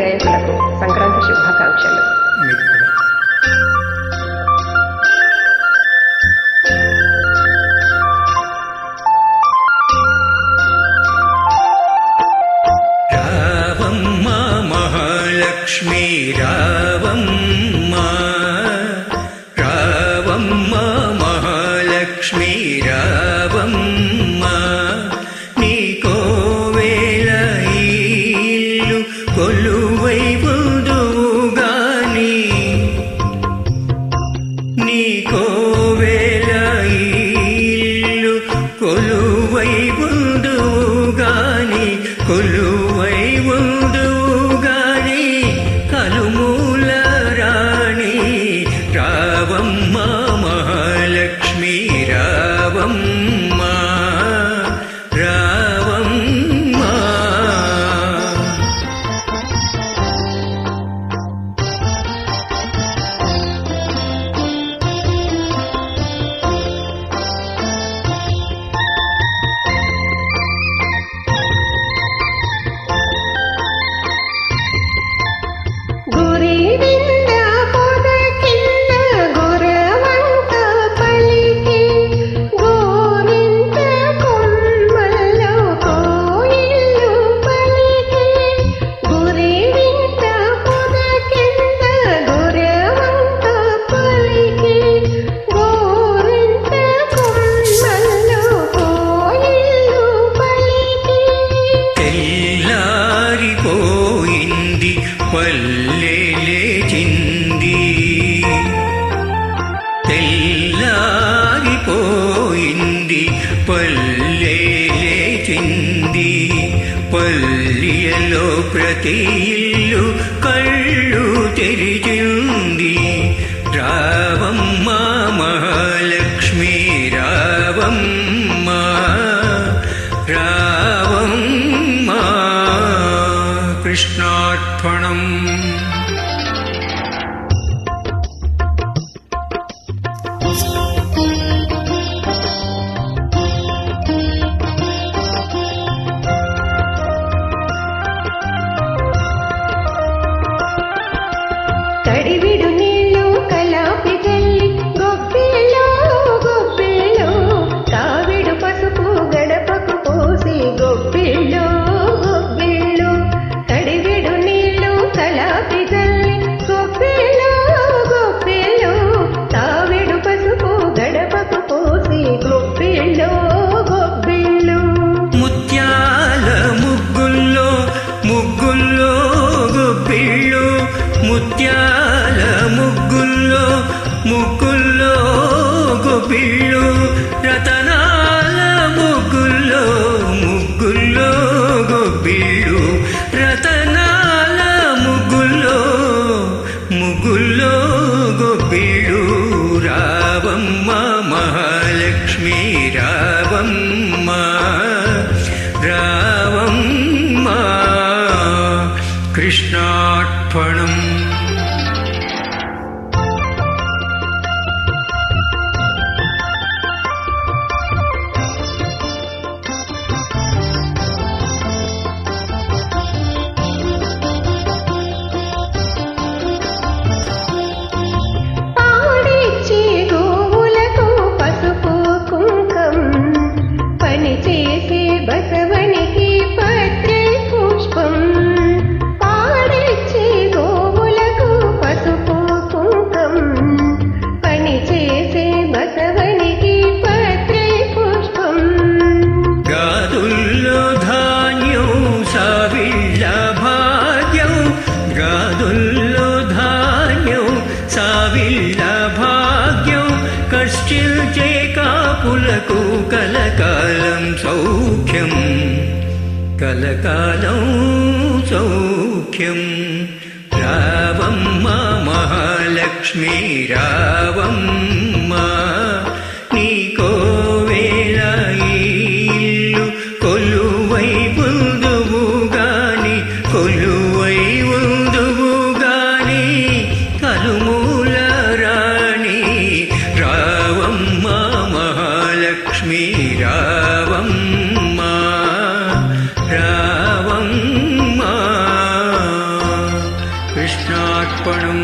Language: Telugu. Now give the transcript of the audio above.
Erika es கொலுவை உண்டு ஊகாரி கலுமூல ராணி ராவம்மா மகாலட்சுமி ராவம் వల్లే లేచింది తెల్లారిపోయింది పల్లె లేచింది పల్లియలో ప్రతి ఇల్లు కళ్ళు తెరిచింది పెళ్ళు ముత్యాల ముగ్గుల్లో ముగ్గుల్లో గొప్పిళ్ళు कृष्णार्पणम्। భావిల్ల భాగ్యం కశ్చిల్ చేకాపులకు కలకాలం సౌఖ్యం. కలకాలం సౌఖ్యం. రావమ్మ మహాలక్ష్మీ రావమ్మ આપણું